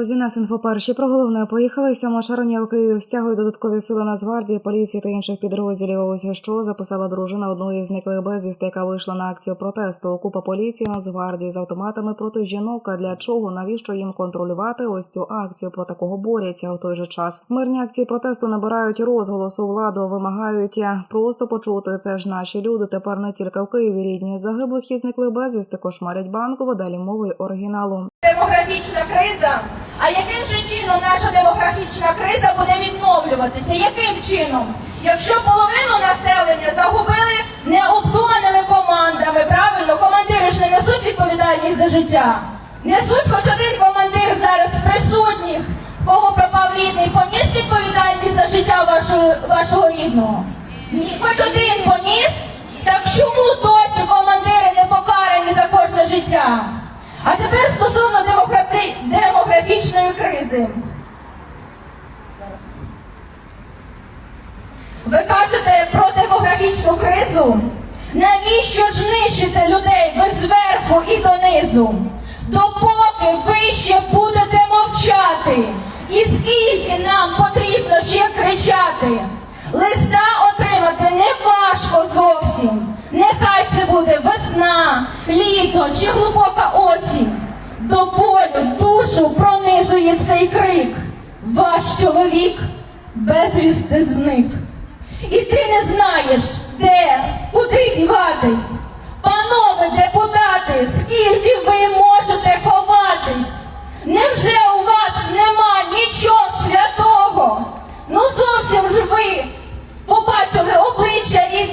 Друзі, нас інфоперші про головне поїхали. Сьома червня в Київ стягують додаткові сили Нацгвардії, поліції та інших підрозділів. Ось що записала дружина одної з зниклих безвісти, яка вийшла на акцію протесту. Купа поліції Нацгвардії з автоматами проти жінок. А для чого? Навіщо їм контролювати ось цю акцію? Про такого борються у той же час. Мирні акції протесту набирають розголосу. Владу вимагають просто почути. Це ж наші люди. Тепер не тільки в Києві рідні загиблих і зниклих безвісти кошмарять банково. Далі мови оригіналу. Демографічна криза. А яким же чином наша демографічна криза буде відновлюватися? Яким чином? Якщо половину населення загубили необдуманими командами, правильно, командири ж не несуть відповідальність за життя. Несуть хоч один командир зараз присутніх, кого пропав рідний, поніс відповідальність за життя вашого, вашого рідного. Хоч один поніс. Кризи. Ви кажете про демографічну кризу? Навіщо ж нищите людей ви зверху і донизу? Допоки ви ще будете мовчати, і скільки нам потрібно ще кричати? Листа отримати не важко зовсім. Нехай це буде весна, літо чи глибока осінь. До болю душу пронизує цей крик. Ваш чоловік безвісти зник. І ти не знаєш, де, куди діватись. Панове депутати, скільки ви можете ховатись? Невже у вас нема нічого святого? Ну зовсім ж ви побачили обличчя рідних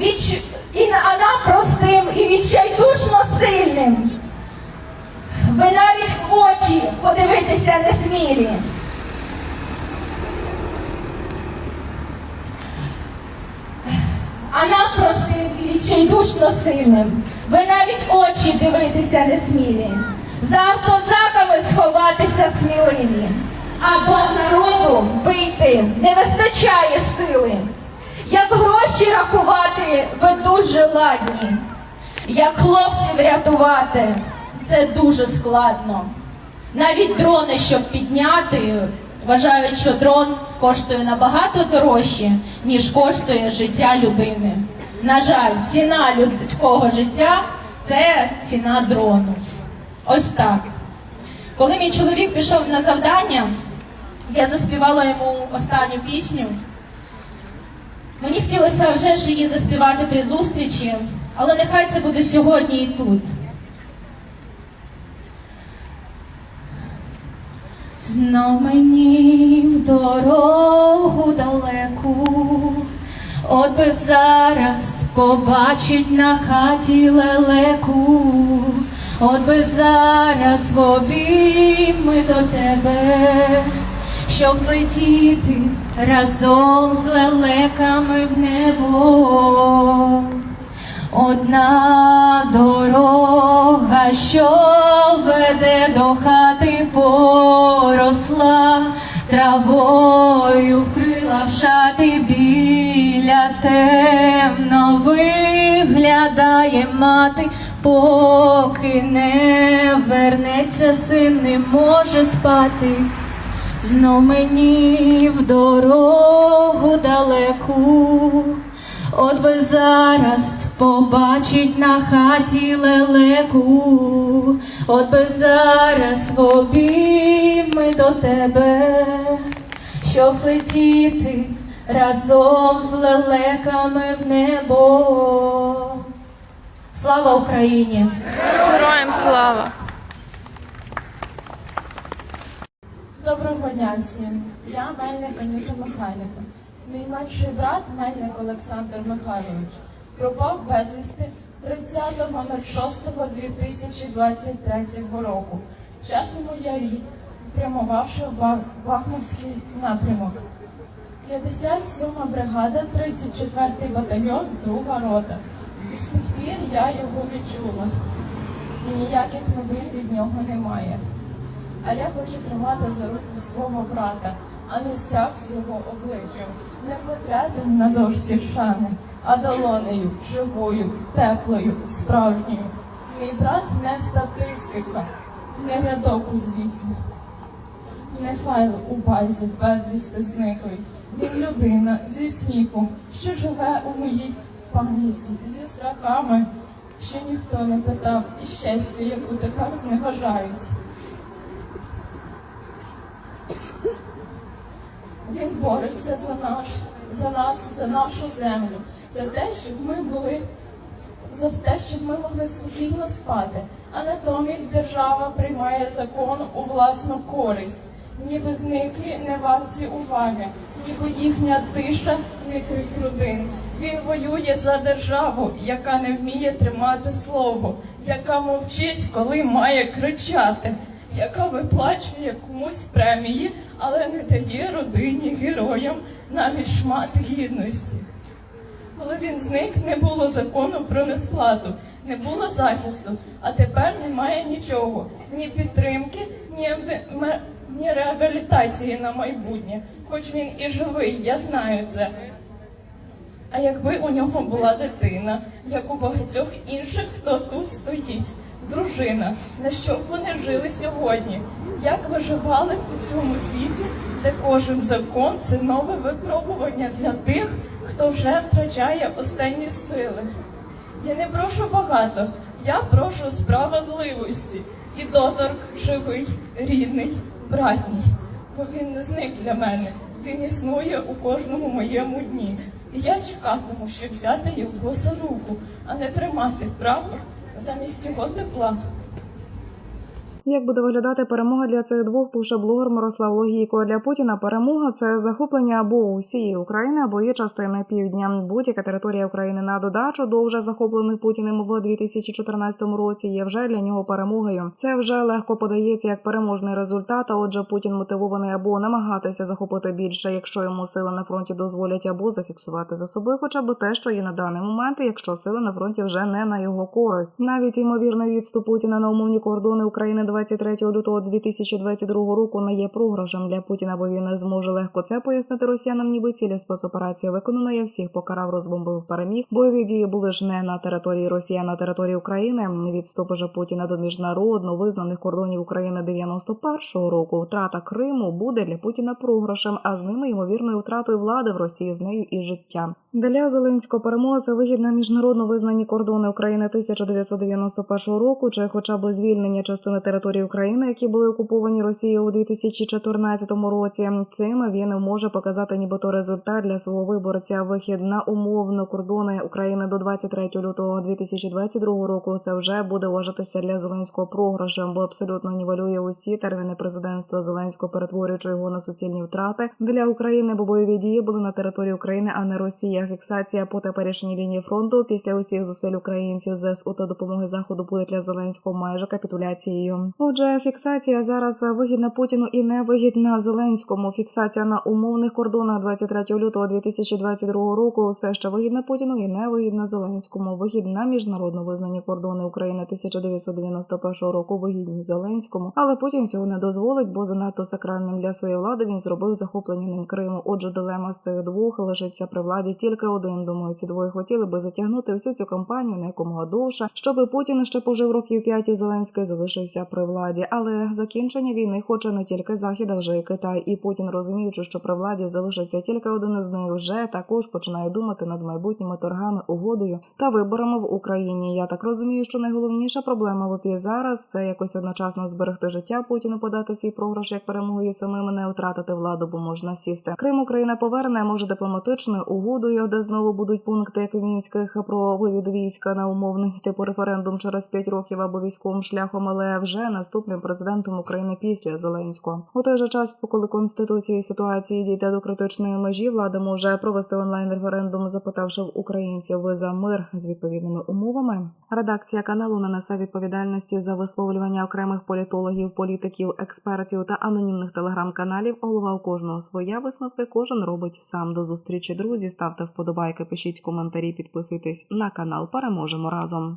відч... і нам простим і відчайдушно сильним. Ви навіть в очі подивитися не смілі. А нам простим і відчайдушно сильним. Ви навіть очі дивитися не смілі. За автозаками сховатися сміливі. А бо народу вийти не вистачає сили. Як гроші рахувати, ви дуже ладні. Як хлопців рятувати, це дуже складно. Навіть дрони, щоб підняти, вважають, що дрон коштує набагато дорожче, ніж коштує життя людини. На жаль, ціна людського життя це ціна дрону. Ось так. Коли мій чоловік пішов на завдання, я заспівала йому останню пісню. Мені хотілося вже ж її заспівати при зустрічі, але нехай це буде сьогодні і тут. Знов мені в дорогу далеку, от би зараз побачить на хаті лелеку, от би зараз в обійми до тебе, щоб злетіти разом з лелеками в небо. Одна дорога, що веде до хати, поросла травою вкрила в шати біля темно виглядає мати, поки не вернеться син, не може спати. Знов мені в дорогу далеку, от би зараз побачить на хаті лелеку, от би зараз в обійми до тебе, щоб злетіти разом з лелеками в небо. Слава Україні! Героям слава! Доброго дня всім. Я Мельник Анюта Михайлівна. Мій менший брат Мельник Олександр Михайлович пропав безвісти 30.06.2023 року. В Часному ярі, прямувавши в Бахмутський напрямок. 57 бригада, 34-й батальйон, друга рота. І з тих пір я його не чула. і ніяких новин від нього немає. А я хочу тримати за руку свого брата, а не стяг з його обличчям, не портретом на дошці шани, а долонею, живою, теплою, справжньою. Мій брат не статистика, не рядок у звіті, не файл у базі безвісти зниклий. Він людина зі сміхом, що живе у моїй пам'яті, зі страхами, що ніхто не питав, і щастя, яку тепер зневажають. Він бореться за наш, за нас, за нашу землю, за те, щоб ми були, за те, щоб ми могли спокійно спати. А натомість держава приймає закон у власну користь, ніби зниклі не варті уваги, ніби їхня тиша не крик родин. Він воює за державу, яка не вміє тримати слово, яка мовчить, коли має кричати яка виплачує комусь премії, але не дає родині героям навіть шмат гідності. Коли він зник, не було закону про несплату, не було захисту, а тепер немає нічого, ні підтримки, ні, ні реабілітації на майбутнє. Хоч він і живий, я знаю це. А якби у нього була дитина, як у багатьох інших, хто тут стоїть, дружина, на що б вони жили сьогодні? Як виживали у цьому світі, де кожен закон це нове випробування для тих, хто вже втрачає останні сили? Я не прошу багато, я прошу справедливості. І доторк живий, рідний, братній. Бо він не зник для мене. Він існує у кожному моєму дні. І я чекатиму, щоб взяти його за руку, а не тримати прапор замість цього тепла. Як буде виглядати перемога для цих двох, пише блогер Мирослав Логійко. Для Путіна перемога це захоплення або усієї України, або її частини півдня. Будь-яка територія України на додачу до вже захоплених Путіним в 2014 році є вже для нього перемогою. Це вже легко подається як переможний результат. А отже, Путін мотивований або намагатися захопити більше, якщо йому сили на фронті дозволять, або зафіксувати за собою, хоча б те, що є на даний момент, якщо сили на фронті вже не на його користь. Навіть ймовірний відступ Путіна на умовні кордони України 23 лютого 2022 року не є програшем для Путіна, бо він зможе легко це пояснити росіянам, ніби цілі спецоперація виконана. Я всіх покарав, розбомбив, переміг. Бойові дії були ж не на території Росії, а на території України. Відступ же Путіна до міжнародно визнаних кордонів України 91-го року. Втрата Криму буде для Путіна програшем, а з ними ймовірною втратою влади в Росії з нею і життя. Для Зеленського перемога це вихід на міжнародно визнані кордони України 1991 року, чи хоча б звільнення частини території України, які були окуповані Росією у 2014 році. Цим він може показати нібито результат для свого виборця. Вихід на умовно кордони України до 23 лютого 2022 року. Це вже буде вважатися для Зеленського програшем, бо абсолютно нівелює усі терміни президентства Зеленського, перетворюючи його на суцільні втрати для України, бо бойові дії були на території України, а не Росія. Фіксація по теперішній лінії фронту після усіх зусиль українців ЗСУ та допомоги заходу буде для Зеленського майже капітуляцією. Отже, фіксація зараз вигідна Путіну і не вигідна Зеленському. Фіксація на умовних кордонах 23 лютого 2022 року все ще вигідна Путіну і не вигідна Зеленському. Вихід на міжнародно визнані кордони України 1991 року вигідні Зеленському, але Путін цього не дозволить, бо занадто сакральним для своєї влади він зробив захоплення ним Криму. Отже, дилема з цих двох лишиться при владі тільки один. Думаю, ці двоє хотіли би затягнути всю цю кампанію на якомога довше, щоби Путін ще пожив років п'ять і Зеленський залишився при владі. Але закінчення війни хоче не тільки Захід, а вже і Китай. І Путін, розуміючи, що при владі залишиться тільки один із них, вже також починає думати над майбутніми торгами, угодою та виборами в Україні. Я так розумію, що найголовніша проблема в ОПІ зараз це якось одночасно зберегти життя Путіну, подати свій програш як перемогу і самим не втратити владу, бо можна сісти. Крим Україна поверне може дипломатичною угодою, де знову будуть пункти, як мінських про вивід війська на умовний типу референдум через 5 років або військовим шляхом, але вже наступним президентом України після Зеленського. У той же час, коли конституції ситуації дійде до критичної межі, влада може провести онлайн референдум, запитавши в українців за мир з відповідними умовами. Редакція каналу не несе відповідальності за висловлювання окремих політологів, політиків, експертів та анонімних телеграм-каналів. Голова у кожного своя висновки. Кожен робить сам до зустрічі. Друзі, ставте вподобайки, пишіть коментарі, підписуйтесь на канал. Переможемо разом.